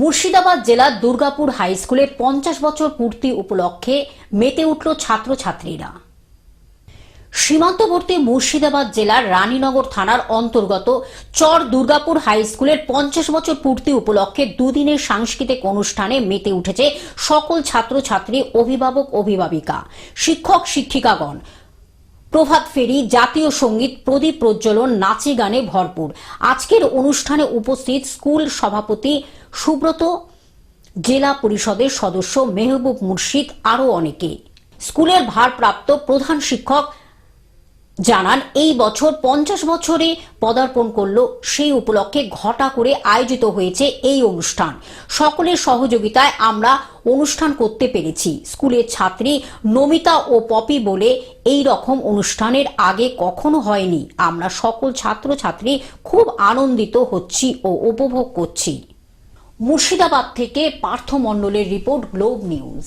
মুর্শিদাবাদ জেলার দুর্গাপুর হাই স্কুলের পঞ্চাশ বছর পূর্তি উপলক্ষে মেতে উঠল ছাত্রছাত্রীরা। সীমান্তবর্তী মুর্শিদাবাদ জেলার রানীনগর থানার অন্তর্গত চর দুর্গাপুর হাই স্কুলের পঞ্চাশ বছর পূর্তি উপলক্ষে দুদিনের সাংস্কৃতিক অনুষ্ঠানে মেতে উঠেছে সকল ছাত্রছাত্রী, অভিভাবক, অভিভাবিকা, শিক্ষক, শিক্ষিকাগণ। প্রভাত ফেরি, জাতীয় সংগীত, প্রদীপ প্রজ্বলন, নাচে গানে ভরপুর। আজকের অনুষ্ঠানে উপস্থিত স্কুল সভাপতি সুব্রত, জেলা পরিষদের সদস্য মেহবুব মুর্শিদ, আরও অনেকে। স্কুলের ভারপ্রাপ্ত প্রধান শিক্ষক জানান, এই বছর পঞ্চাশ বছরে পদার্পণ করল সেই উপলক্ষে ঘটা করে আয়োজিত হয়েছে এই অনুষ্ঠান। সকলের সহযোগিতায় আমরা অনুষ্ঠান করতে পেরেছি। স্কুলের ছাত্রী নমিতা ও পপি বলে এই রকম অনুষ্ঠানের আগে কখনো হয়নি। আমরা সকল ছাত্রছাত্রী খুব আনন্দিত হচ্ছি ও উপভোগ করছি। মুর্শিদাবাদ থেকে পার্থ মণ্ডলের রিপোর্ট গ্লোব নিউজ।